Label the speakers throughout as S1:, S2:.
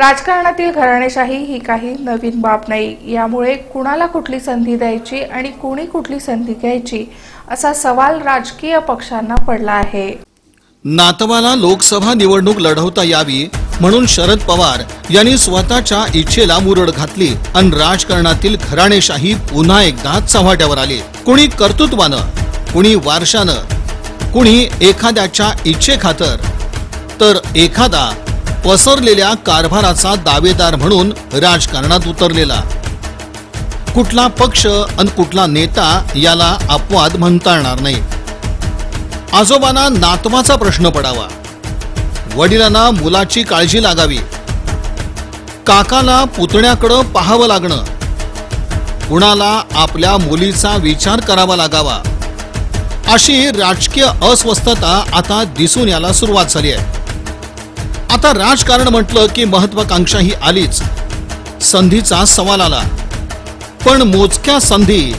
S1: राजकारणातील घराणेशाही ही काही नवीन बाब नाही. यामुळे कुणाला कुठली संधी द्यायची आणि कुणी कुठली संधी घ्यायची असा सवाल राजकीय पक्षांना पडला आहे.
S2: नातवाला लोकसभा निवडणूक लढवता यावी म्हणून शरद पवार यांनी स्वतःच्या इच्छेला मुरड घातली आणि राजकारणातील घराणेशाही पुन्हा एकदा चव्हाट्यावर आली. कुणी कर्तृत्वानं कुणी वारशानं कुणी एखाद्याच्या इच्छेखातर. तर एखादा पसरलेल्या कारभाराचा दावेदार म्हणून राजकारणात उतरलेला. कुठला पक्ष आणि कुठला नेता याला अपवाद म्हणता येणार नाही. आजोबांना नातवाचा प्रश्न पडावा. वडिलांना मुलाची काळजी लागावी. काकाला पुतण्याकडं पाहावं लागणं. कुणाला आपल्या मुलीचा विचार करावा लागावा. अशी राजकीय अस्वस्थता आता दिसून यायला सुरुवात झाली आहे. आता राजकारण म्हटलं की महत्वाकांक्षा ही आलीच. संधीचा सवाल आला. पण मोजक्या संधी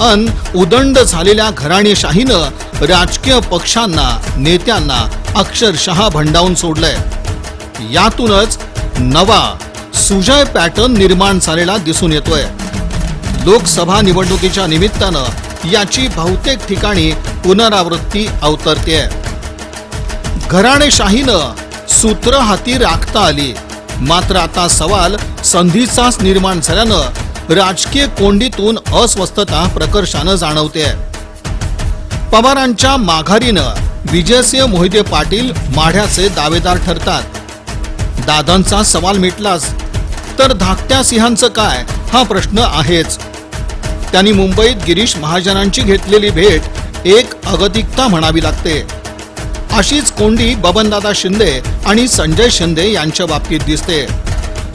S2: अन उदंड झालेल्या घराणेशाहीनं राजकीय पक्षांना नेत्यांना अक्षरशः भंडावून सोडलंय. यातूनच नवा सुजय पॅटर्न निर्माण झालेला दिसून येतोय. लोकसभा निवडणुकीच्या निमित्तानं याची बहुतेक ठिकाणी पुनरावृत्ती अवतरते घराणेशाहीनं सूत्र हाती राखता आली. मात्र आता सवाल संधीचाच निर्माण झाल्यानं राजकीय कोंडीतून अस्वस्थता प्रकर्षानं जाणवते पवारांच्या माघारीनं विजयसिंह मोहिते पाटील माढ्याचे दावेदार ठरतात. दादांचा सवाल मिटलाच. तर धाकट्या सिंहांचं काय? हा प्रश्न आहेच. त्यांनी मुंबईत गिरीश महाजनांची घेतलेली भेट एक अगतिकता म्हणावी लागते. अशीच कोंडी बबनदादा शिंदे आणि संजय शिंदे यांच्या बाबतीत दिसते.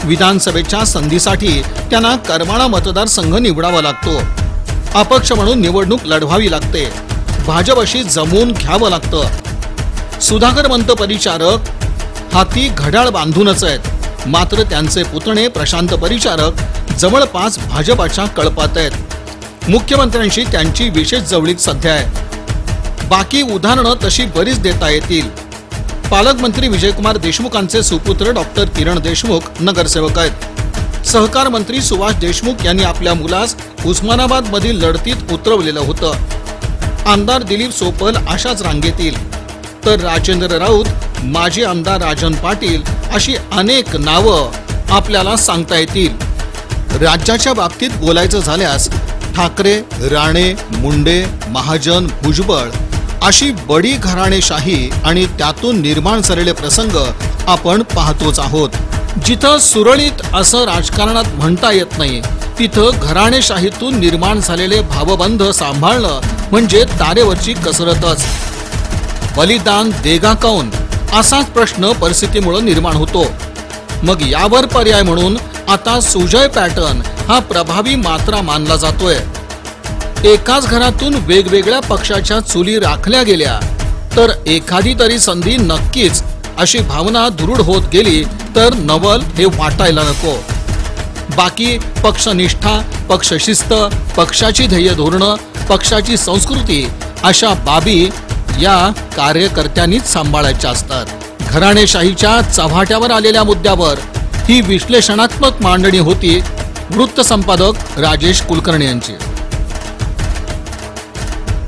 S2: विधानसभेच्या संधीसाठी त्यांना करमाळा मतदारसंघ निवडावा लागतो. अपक्ष म्हणून निवडणूक लढवावी लागते. भाजपशी जमवून घ्यावं लागतं. सुधाकर मंत परिचारक हाती घड्याळ बांधूनच आहेत. मात्र त्यांचे पुतणे प्रशांत परिचारक जवळपास भाजपाच्या कळपात आहेत. मुख्यमंत्र्यांशी त्यांची विशेष जवळीक सध्या आहे. बाकी उदाहरणं तशी बरीच देता येतील. पालकमंत्री विजयकुमार देशमुखांचे सुपुत्र डॉक्टर किरण देशमुख नगरसेवक आहेत. सहकार मंत्री सुभाष देशमुख यांनी आपल्या मुलास उस्मानाबाद मधील लढतीत उतरवलेलं होतं. आमदार दिलीप सोपल अशाच रांगेतील. तर राजेंद्र राऊत माजी आमदार राजन पाटील अशी अनेक नावं आपल्याला सांगता येतील. राज्याच्या बाबतीत बोलायचं झाल्यास ठाकरे राणे मुंडे महाजन भुजबळ अशी बडी घराणेशाही आणि त्यातून निर्माण झालेले प्रसंग आपण पाहतोच आहोत. जिथं सुरळीत असं राजकारणात म्हणता येत नाही तिथं घराणेशाहीतून निर्माण झालेले भावबंध सांभाळणं म्हणजे तारेवरची कसरतच. बलिदान देगा कौन असाच प्रश्न परिस्थितीमुळे निर्माण होतो. मग यावर पर्याय म्हणून आता सुजय पॅटर्न हा प्रभावी मात्रा मानला जातोय. एकाच घरातून वेगवेगळ्या पक्षाच्या चुली राखल्या गेल्या. तर एखादी तरी संधी नक्कीच अशी भावना दृढ होत गेली तर नवल हे वाटायला नको. बाकी पक्षनिष्ठा पक्षशिस्त पक्षाची ध्येय धोरणं पक्षाची संस्कृती अशा बाबी या कार्यकर्त्यांनीच सांभाळायच्या असतात. घराणेशाहीच्या चव्हाट्यावर आलेल्या मुद्द्यावर ही विश्लेषणात्मक मांडणी होती वृत्त संपादक राजेश कुलकर्णी यांची.